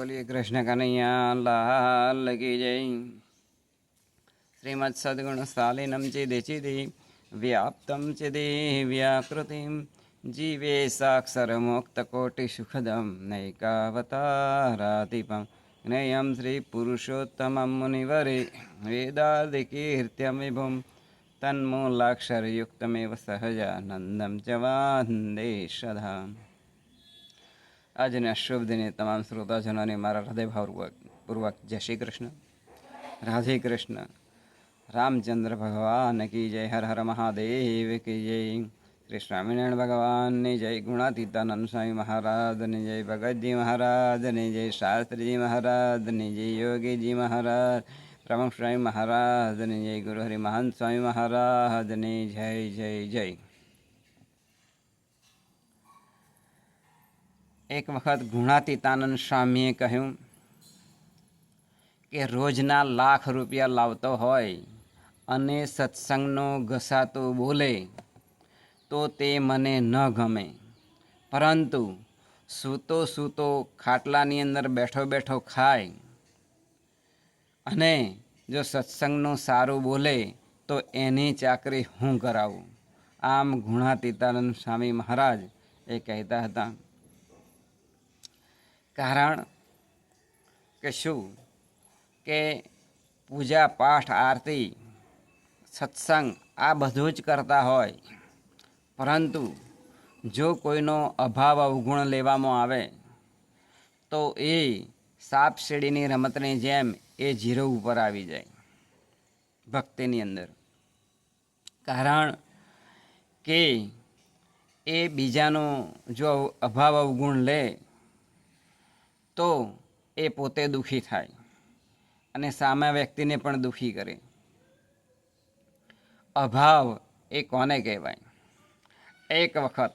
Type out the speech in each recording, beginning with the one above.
બોલીએ, કૃષ્ણ કનૈયા, લાલ કી જય. શ્રીમદ સદગુણ સ્થાલિનમ ચિદિચિદિ વ્યાપ્તમ ચિદિ વ્યાકૃતિમ, જીવે સાક્ષર મુક્ત કોટિ સુખદમ નૈકાવતારાતિપમ જ્ઞેયમ શ્રી પુરુષોત્તમમ મુનિવરે વેદાદિકીર્ત્યમ વિભુમ, તન્મૂલાક્ષરયુક્તમેવ સહજાનંદમ ચ વાંદે સદા આજના શુભ દિને તમામ શ્રોતાજનોને મારા હૃદયભાવપૂર્વક પૂર્વક જય શ્રી કૃષ્ણ રાધે કૃષ્ણ રામચંદ્ર ભગવાન કી જય હર હર મહાદેવ કી જય શ્રી સ્વામિનારાયણ ભગવાનની જય ગુણાતીતાનંદ સ્વામી મહારાજની જય ભગતજી મહારાજની જય શાસ્ત્રીજી મહારાજની જય યોગીજી મહારાજ પ્રમુખ સ્વામી મહારાજની જય ગુરુ હરિ મહંત સ્વામી મહારાજની જય જય જય એક વખત ગુણાતીતાનંદ સ્વામીએ કહ્યું કે રોજના લાખ રૂપિયા લાવતો હોય અને સત્સંગનો ઘસાતો બોલે તો તે મને ન ગમે. પરંતુ સૂતો સૂતો ખાટલાની અંદર બેઠો બેઠો ખાય અને જો સત્સંગનું સારું બોલે તો એની ચાકરી હું કરાવું. આમ ગુણાતીતાનંદ સ્વામી મહારાજ એ કહેતા હતા. કારણ કે શું? કે પૂજા, પાઠ, આરતી, સત્સંગ, આ બધું જ કરતા હોય. પરંતુ જો કોઈનો અભાવ અવગુણ લેવામાં આવે, તો એ સાપ સીડીની રમતની જેમ એ જીરો ઉપર આવી જાય ભક્તિની અંદર. કારણ કે એ બીજાનો જો અભાવ અવગુણ લે તો એ પોતે દુઃખી થાય અને સામે વ્યક્તિને પણ દુઃખી કરે. અભાવ એ કોને કહેવાય? એક વખત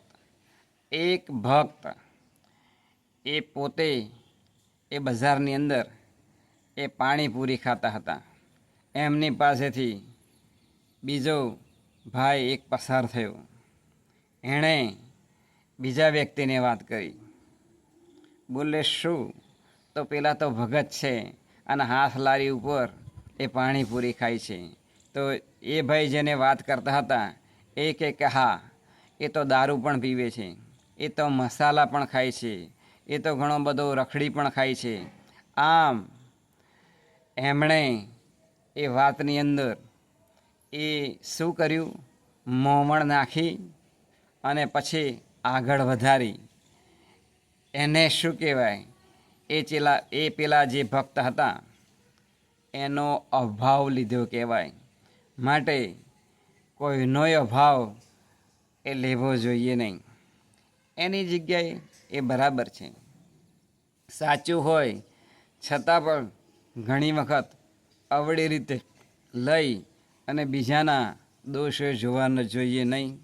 એક ભક્ત એ પોતે એ બજારની અંદર એ પાણીપુરી ખાતા હતા. એમની પાસેથી બીજો ભાઈ એક પસાર થયો. એણે બીજા વ્યક્તિને વાત કરી. બોલે, શું? તો પેલા તો ભગત છે અને હાથ લારી ઉપર એ પાણીપુરી ખાય છે. તો એ ભાઈ જેને વાત કરતા હતા, એ કે, હા, એ તો દારૂ પણ પીવે છે, એ તો મસાલા પણ ખાય છે, એ તો ઘણો બધો રખડી પણ ખાય છે. આમ એમણે એ વાતની અંદર એ શું કર્યું? મોમણ નાખી અને પછી આગળ વધારી. એને શું કહેવાય? એ ચેલા એ પેલા જે ભક્ત હતા, એનો અભાવ લીધો કહેવાય. માટે કોઈનો અભાવ એ લેવો જોઈએ નહીં. એની જગ્યાએ એ બરાબર છે. સાચું હોય, છતાં પણ ઘણી વખત અવળી રીતે લઈ અને બીજાના દોષો જોવા જોઈએ નહીં.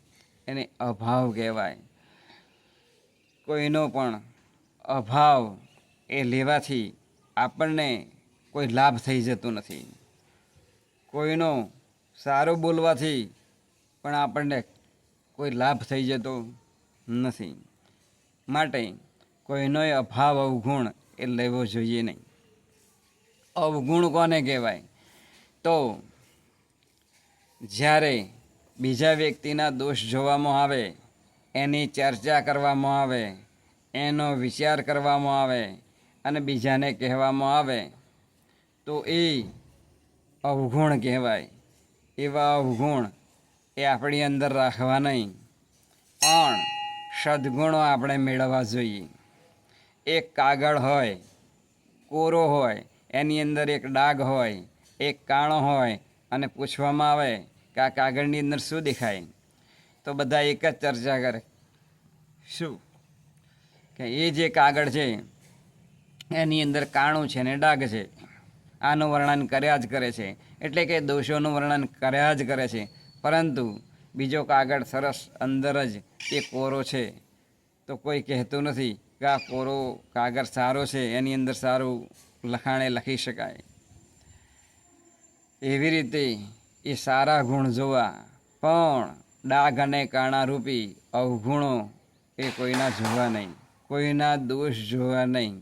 એને અભાવ કહેવાય. કોઈનો પણ અભાવ એ લેવાથી આપણને કોઈ લાભ થઈ જતો નથી. કોઈનો સારું બોલવાથી પણ આપણને કોઈ લાભ થઈ જતો નથી. માટે કોઈનો અભાવ અવગુણ એ લેવો જોઈએ નહીં. અવગુણ કોને કહેવાય? તો જ્યારે બીજા વ્યક્તિના દોષ જોવામાં આવે, એની ચર્ચા કરવામાં આવે એનો વિચાર કરવામાં આવે અને બીજાને કહેવામાં આવે, તો એ અવગુણ કહેવાય. એવા અવગુણ એ આપણી અંદર રાખવા નહીં. પણ સદગુણો આપણે મેળવવા જોઈએ. એક કાગળ હોય, કોરો હોય, એની અંદર એક ડાઘ હોય, એક કાણો હોય, અને પૂછવામાં આવે કે આ કાગળની અંદર શું દેખાય? તો બધા એક જ ચર્ચા કરે. શું? કે એ જે કાગળ છે, એની અંદર કાણું છે ને ડાઘ છે. આનું વર્ણન કર્યા જ કરે છે. એટલે કે દોષોનું વર્ણન કર્યા જ કરે છે. પરંતુ બીજો કાગળ સરસ અંદર જ એ કોરો છે. તો કોઈ કહેતું નથી કે આ કોરો કાગળ સારો છે, એની અંદર સારું લખાણે લખી શકાય. એવી રીતે એ સારા ગુણ જોવા પણ ડાઘ અને કાણા રૂપી અવગુણો એ કોઈના જોવા નહીં. કોઈના દોષ જોવા નહીં.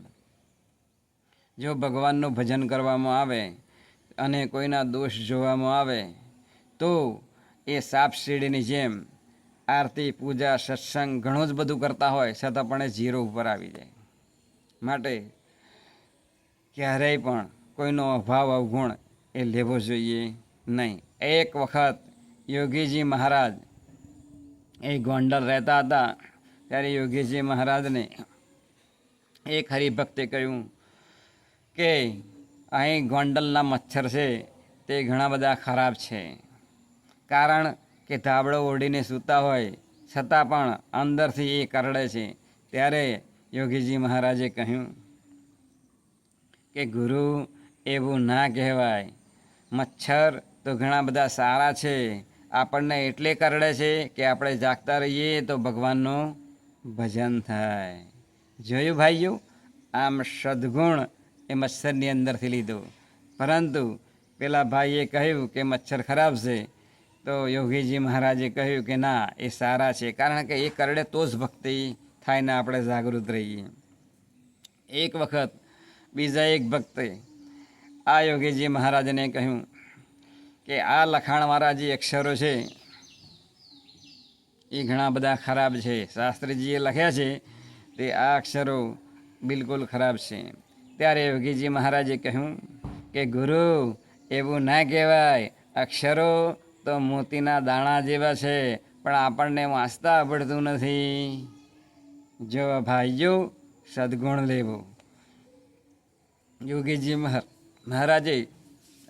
જો ભગવાનનું ભજન કરવામાં આવે અને કોઈના દોષ જોવામાં આવે, તો એ સાપ સીડીની જેમ આરતી, પૂજા, સત્સંગ ઘણું જ બધું કરતા હોય, છતાં પણ ઝીરો ઉપર આવી જાય. માટે ક્યારેય પણ કોઈનો અભાવ અવગુણ એ લેવો જોઈએ નહીં. એક વખત યોગીજી મહારાજ એ ગોંડલ રહેતા હતા. ત્યારે યોગીજી મહારાજને એક હરિભક્તે કહ્યું કે અહીં ગોંડલના મચ્છર છે, તે ઘણા બધા ખરાબ છે. કારણ કે ધાબળો ઓઢીને સૂતા હોય, છતાં પણ અંદરથી એ કરડે છે. ત્યારે યોગીજી મહારાજે કહ્યું કે, ગુરુ, એવું ના કહેવાય. મચ્છર તો ઘણા બધા સારા છે. આપણને એટલે કરડે છે કે આપણે જાગતા રહીએ તો ભગવાનનું ભજન થાય. જોયું ભાઈઓ? આમ સદગુણ એ મચ્છરની અંદરથી લીધું. પરંતુ પેલા ભાઈએ કહ્યું કે મચ્છર ખરાબ છે. તો યોગીજી મહારાજે કહ્યું કે ના, એ સારા છે. કારણ કે એ કરડે તો જ ભક્તિ થાય ને આપણે જાગૃત રહીએ. એક વખત બીજા એક ભક્તે આ યોગીજી મહારાજને કહ્યું કે આ લખાણવાળા જે અક્ષરો છે એ ઘણા બધા ખરાબ છે. શાસ્ત્રીજીએ લખ્યા છે, તે આ અક્ષરો બિલકુલ ખરાબ છે. ત્યારે યોગીજી મહારાજે કહ્યું કે, ગુરુ, એવું ના કહેવાય. અક્ષરો તો મોતીના દાણા જેવા છે, પણ આપણને વાંચતા આવડતું નથી. જો ભાઈઓ સદગુણ લેવો. યોગીજી મહા, મહારાજે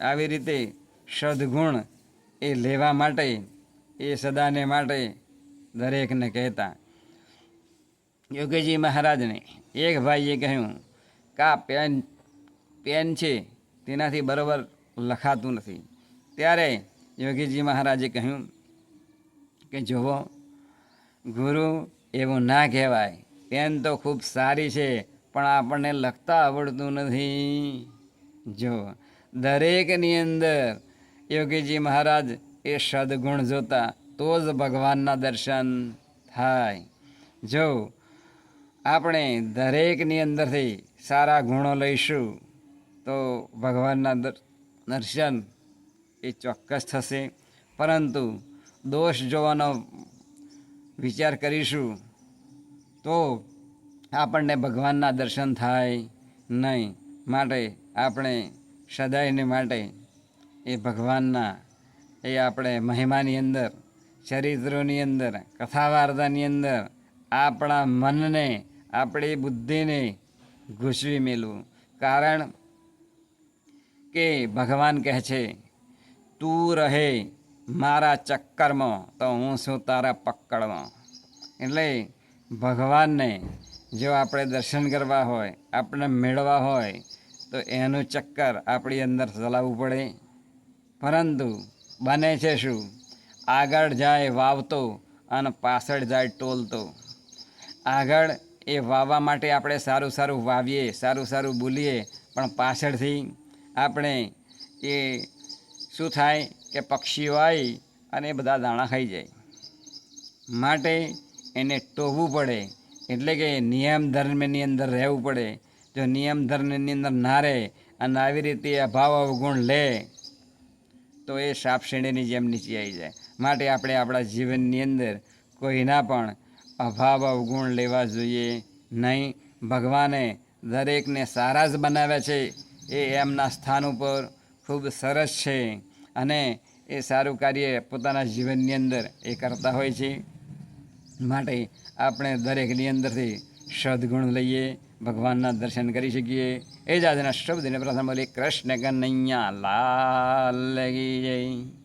આવી રીતે સદગુણ એ લેવા માટે, એ સદાને માટે દરેકને કહેતા, યોગીજી મહારાજને, એક ભાઈએ કહ્યું, કે પેન પેન છે તેનાથી બરાબર લખાતું નથી. ત્યારે યોગીજી મહારાજે કહ્યું કે, જુઓ, ગુરુ એવું ના કહેવાય. પેન તો ખૂબ સારી છે, પણ આપણને લખતા આવડતું નથી. જો, દરેકની અંદર યોગીજી મહારાજ એ સદગુણ જોતા તો જ ભગવાનના દર્શન થાય. જો આપણે દરેકની અંદરથી સારા ગુણો લઈશું, તો ભગવાનના દર્શન એ ચોક્કસ થશે. પરંતુ દોષ જોવાનો વિચાર કરીશું, તો આપણને ભગવાનના દર્શન થાય નહીં. માટે આપણે સદાયને માટે એ ભગવાનના, એ આપણે મહિમાની અંદર ચરિત્રોની અંદર કથા વાર્તાની અંદર આપણા મનને, આપણી બુદ્ધિને ઘૂસવી મેલું. કારણ કે ભગવાન કહે છે, તું રહે મારા ચક્કરમાં, તો હું છું તારા પક્કડમાં? એટલે ભગવાનને જો આપણે દર્શન કરવા હોય, આપણે મેળવા હોય, તો એનું ચક્કર આપણી અંદર ચલાવવું પડે. પરંતુ બને છે શું? આગળ જાય વાવતો અને પાછળ જાય ટોલતો. આગળ એ વાવવા માટે આપણે સારું સારું વાવીએ, સારું સારું બોલીએ, પણ પાછળથી આપણે એ શું થાય કે પક્ષીઓ આવી અને એ બધા દાણા ખાઈ જાય. માટે એને ટોવવું પડે, એટલે કે નિયમ ધર્મની અંદર રહેવું પડે. જો નિયમ ધર્મની અંદર ના રહે અને આવી રીતે અભાવ અવગુણ લે તો એ સાપ શેણીની જેમ નીચે આવી જાય. માટે આપણે આપણા જીવનની અંદર કોઈના પણ અભાવ અવગુણ લેવા જોઈએ નહીં. ભગવાને દરેકને સારા જ બનાવ્યા છે. એ એમના સ્થાન ઉપર ખૂબ સરસ છે અને એ સારું કાર્ય પોતાના જીવનની અંદર એ કરતા હોય છે. માટે આપણે દરેકની અંદરથી સદગુણ લઈએ. ભગવાનના દર્શન કરી શકીએ. એ જ આજના શબ્દને પ્રથમ બોલી કૃષ્ણ કનૈયા લાલ જય.